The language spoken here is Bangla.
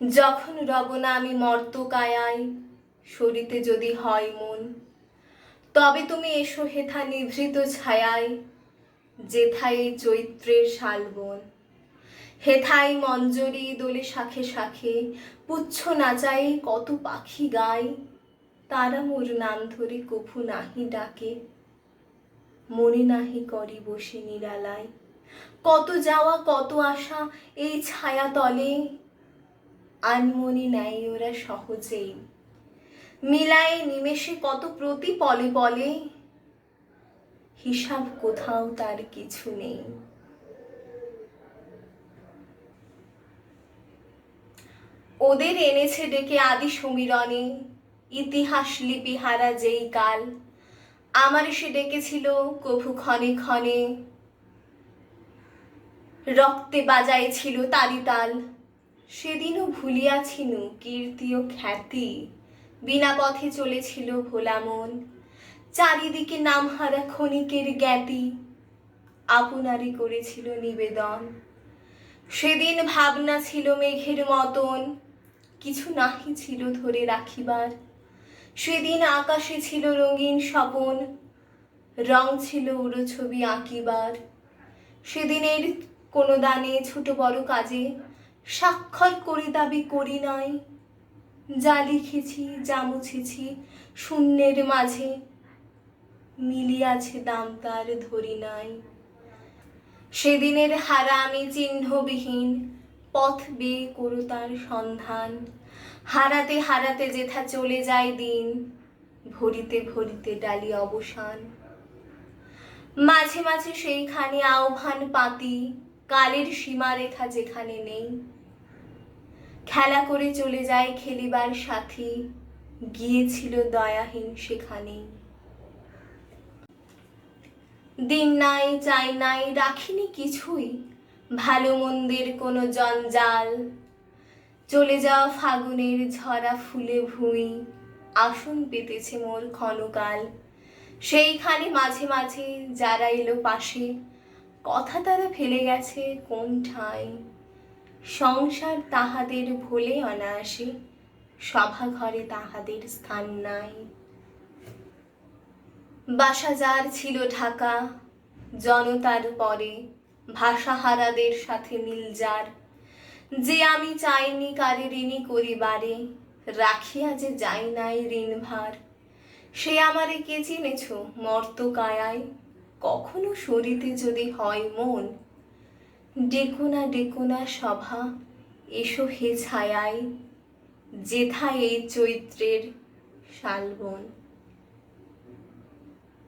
যখন রব না আমি মর্ত কায়াই শরীতে যদি হয় মন, তবে তুমি এসো হেথা নিভৃত ছায়ায়, যেথায় এই চৈত্রের শালবন। হেথাই মঞ্জরি দোলে শাখে শাখে, পুচ্ছ নাচাই কত পাখি গায়, তারা মোর নাম ধরে কভু নাহি ডাকে। মনে নাহি করি বসে নিরালায়, কত যাওয়া কত আশা এই ছায়া তলে আনমনি নেয় ওরা সহজেই। মিলায় নিমেষে কত প্রতি পলে পলে, হিসাব কোথাও তার কিছু নেই। ওদের এনেছে ডেকে আদি সমীরণে, ইতিহাস লিপি হারা যেই কাল। আমার সে ডেকেছিল কভু ক্ষণে ক্ষণে, রক্তে বাজাইছিল তারি তাল। সেদিনও ভুলিয়াছিনু কীর্তি ও খ্যাতি। বিনা পথে চলেছিল ভোলা মন। চারিদিকে নামহারা ক্ষণিকের জ্ঞাতি। আপনারই করেছিল নিবেদন। সেদিন ভাবনা ছিল মেঘের মতন। কিছু নাহি ছিল ধরে রাখিবার। সেদিন আকাশে ছিল রঙিন স্বপন। রং ছিল উড়ো ছবি আঁকিবার। সেদিনের কোনো দানে ছোট বড় কাজে স্বাক্ষর করি দাবি করি নাই। যা লিখেছি, যা মুছেছি, শূন্যের মাঝে মিলিয়াছে দাম তার ধরি নাই। সেদিনের হারা আমি চিহ্নবিহীন পথ বেয়ে করো তার সন্ধান। হারাতে হারাতে যেথা চলে যায় দিন, ভরিতে ভরিতে ডালি অবসান। মাঝে মাঝে সেইখানে আহ্বান পাতি, কালের সীমারেখা যেখানে নেই। খেলা করে চলে যায় খেলিবার সাথী। গিয়েছিল দয়াহীন সেখানে। দিন নাই, চাই নাই, রাখিনি কিছুই। ভালো মন্দের কোনো জঞ্জাল। চলে যাওয়া ফাগুনের ঝরা ফুলে ভুঁই। আসন পেতেছে মোর ক্ষণকাল। সেইখানে মাঝে মাঝে যারা এলো পাশে। কথা তারা ফেলে গেছে কোন ঠাঁই সংসার তাহাদের ভোলে অনায়াসে সভা ঘরে তাহাদের স্থান নাই। বাসা যার ছিল ঢাকা, জনতার পরে ভাষাহারাদের সাথে মিল যার। যে আমি চাইনি কারে ঋণী করিবারে, রাখিয়া যে যাই নাই ঋণ ভার। সে আমারে কে চিনেছ মর্ত কায়ায়? কখনো শরীতে যদি হয় মন ডেকো না ডেকো না সভা এসো হে ছায়ায় যেথায় এই চৈত্রের শালবন।